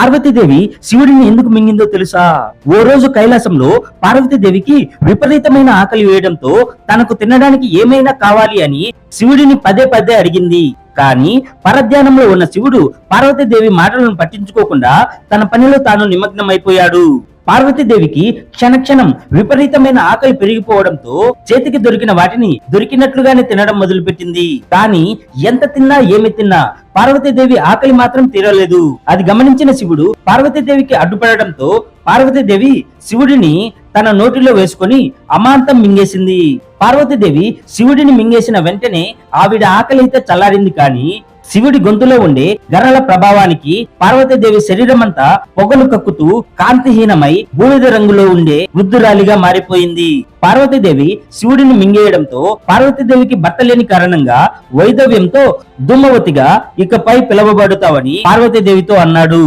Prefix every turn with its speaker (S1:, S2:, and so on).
S1: పార్వతీదేవి శివుడిని ఎందుకు మింగిందో తెలుసా? ఓ రోజు కైలాసంలో పార్వతీదేవికి విపరీతమైన ఆకలి వేయడంతో తనకు తినడానికి ఏమైనా కావాలి అని శివుడిని పదే పదే అడిగింది. కానీ పరధ్యానంలో ఉన్న శివుడు పార్వతీదేవి మాటలను పట్టించుకోకుండా తన పనిలో తాను నిమగ్నమైపోయాడు. పార్వతీదేవికి క్షణక్షణం విపరీతమైన ఆకలి పెరిగిపోవడంతో చేతికి దొరికిన వాటిని దొరికినట్లుగానే తినడం మొదలుపెట్టింది. కానీ ఎంత తిన్నా ఏమి తిన్నా పార్వతీదేవి ఆకలి మాత్రం తీరలేదు. అది గమనించిన శివుడు పార్వతీదేవికి అడ్డుపడడంతో పార్వతీదేవి శివుడిని తన నోటిలో వేసుకొని అమాంతం మింగేసింది. పార్వతీదేవి శివుడిని మింగేసిన వెంటనే ఆవిడ ఆకలి అయితే చల్లారింది కానీ శివుడి గొంతులో ఉండే గర్రల ప్రభావానికి పార్వతీదేవి శరీరమంతా పొగలు కక్కుతూ కాంతిహీనమై బూడిద రంగులో ఉండే వృద్ధురాలిగా మారిపోయింది. పార్వతీదేవి శివుడిని మింగేయడంతో పార్వతీదేవికి భర్త లేని కారణంగా వైదవ్యంతో దుమ్మవతిగా ఇకపై పిలవబడుతావని పార్వతీదేవితో అన్నాడు.